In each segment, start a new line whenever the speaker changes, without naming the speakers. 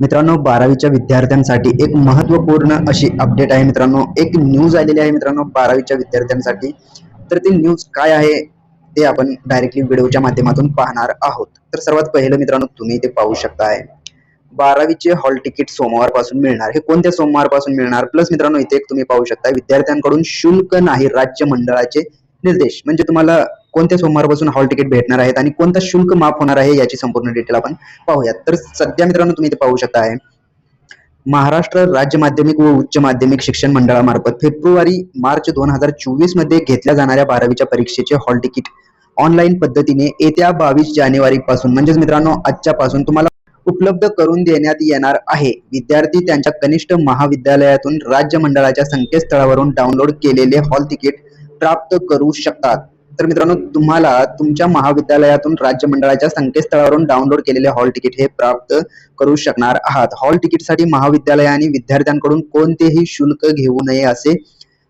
मित्रांनो बारावीच्या विद्यार्थ्यांसाठी एक महत्त्वपूर्ण अशी अपडेट आहे मित्रांनो. एक न्यूज आलेली आहे मित्रांनो बारावीच्या विद्यार्थ्यांसाठी. तर ती न्यूज काय आहे ते आपण डायरेक्टली व्हिडिओच्या माध्यमातून पाहणार आहोत. तर सर्वात पहिलं मित्रांनो तुम्ही ते पाहू शकताय. बारावीचे हॉल तिकीट सोमवारपासून मिळणार. हे कोणत्या सोमवारपासून मिळणार? प्लस मित्रांनो इथे एक तुम्ही पाहू शकता विद्यार्थ्यांकडून शुल्क नाही राज्य मंडळाचे निर्देश. म्हणजे तुम्हाला कोणत्या सोमवारपासून हॉल तिकीट भेटणार आहेत आणि कोणता शुल्क माफ होणार आहे याची संपूर्ण डिटेल आपण पाहूयात. तर सध्या मित्रांनो तुम्ही इथे पाहू शकता आहे महाराष्ट्र राज्य माध्यमिक व उच्च माध्यमिक शिक्षण मंडळामार्फत फेब्रुवारी मार्च दोन हजार चोवीसमध्ये घेतल्या जाणाऱ्या बारावीच्या परीक्षेचे हॉल तिकीट ऑनलाईन पद्धतीने येत्या बावीस जानेवारी पासून म्हणजेच मित्रांनो आजच्या पासून तुम्हाला उपलब्ध करून देण्यात येणार आहे. विद्यार्थी त्यांच्या कनिष्ठ महाविद्यालयातून राज्य मंडळाच्या संकेतस्थळावरून डाउनलोड केलेले हॉल तिकीट प्राप्त करू शकतात. तर मित्रांनो तुम्हाला तुमच्या महाविद्यालयातून राज्य मंडळाच्या संकेतस्थळावरून डाउनलोड केलेले हॉल तिकीट हे प्राप्त करू शकणार आहात. हॉल तिकीटसाठी महाविद्यालयाने विद्यार्थ्यांकडून कोणतेही शुल्क घेऊ नये असे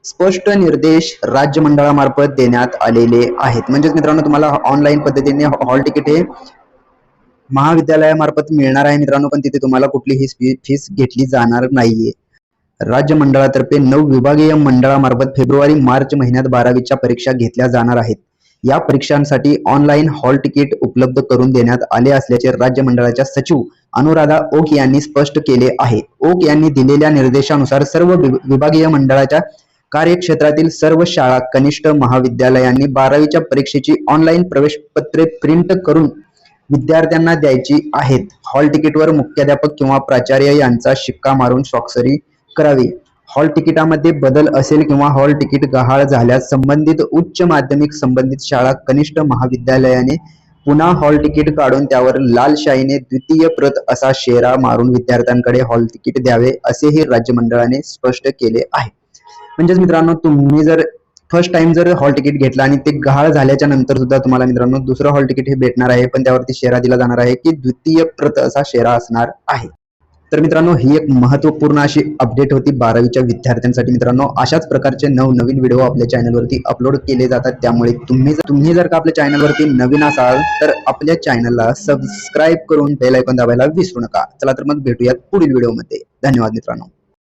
स्पष्ट निर्देश राज्य मंडळामार्फत देण्यात आलेले आहेत. म्हणजेच मित्रांनो तुम्हाला ऑनलाईन पद्धतीने हॉल तिकीट हे महाविद्यालयामार्फत मिळणार आहे मित्रांनो पण तिथे तुम्हाला कुठलीही फीस घेतली जाणार नाहीये. राज्य मंडळातर्फे नऊ विभागीय मंडळामार्फत फेब्रुवारी मार्च महिन्यात बारावीच्या परीक्षा घेतल्या जाणार आहेत. या परीक्षांसाठी ऑनलाईन हॉल तिकीट उपलब्ध करून देण्यात आले असल्याचे राज्य मंडळाच्या सचिव अनुराधा ओक यांनी स्पष्ट केले आहे. ओक यांनी दिलेल्या निर्देशानुसार सर्व विभागीय मंडळाच्या कार्यक्षेत्रातील सर्व शाळा कनिष्ठ महाविद्यालयांनी बारावीच्या परीक्षेची ऑनलाईन प्रवेश पत्रे प्रिंट करून विद्यार्थ्यांना द्यायची आहेत. हॉल तिकीटवर मुख्याध्यापक किंवा प्राचार्य यांचा शिक्का मारून स्वाक्षरी करावी. हॉल तिकिटामध्ये बदल असेल किंवा हॉल तिकीट गहाळ झाल्यास संबंधित उच्च माध्यमिक संबंधित शाळा कनिष्ठ महाविद्यालयाने पुन्हा हॉल तिकीट काढून त्यावर लाल शाईने द्वितीय प्रत असा शेरा मारून विद्यार्थ्यांकडे हॉल तिकीट द्यावे असेही राज्य मंडळाने स्पष्ट केले आहे. म्हणजेच मित्रांनो तुम्ही जर फर्स्ट टाइम जर हॉल तिकीट घेतला आणि ते गहाळ झाल्याच्यानंतर सुद्धा तुम्हाला मित्रांनो दुसरं हॉल तिकीट हे भेटणार आहे पण त्यावरती शेरा दिला जाणार आहे की द्वितीय प्रत असा शेरा असणार आहे. तर मित्रांनो ही एक महत्त्वपूर्ण अशी अपडेट होती बारावीच्या विद्यार्थ्यांसाठी. मित्रांनो अशाच प्रकारचे नवनवीन व्हिडिओ आपल्या चॅनलवरती अपलोड केले जातात. त्यामुळे तुम्ही जर तुम्ही जर का आपल्या चॅनलवरती नवीन असाल तर आपल्या चॅनलला सबस्क्राईब करून बेल ऐकून दाबायला विसरू नका. चला तर मग भेटूयात पुढील व्हिडिओमध्ये धन्यवाद मित्रांनो.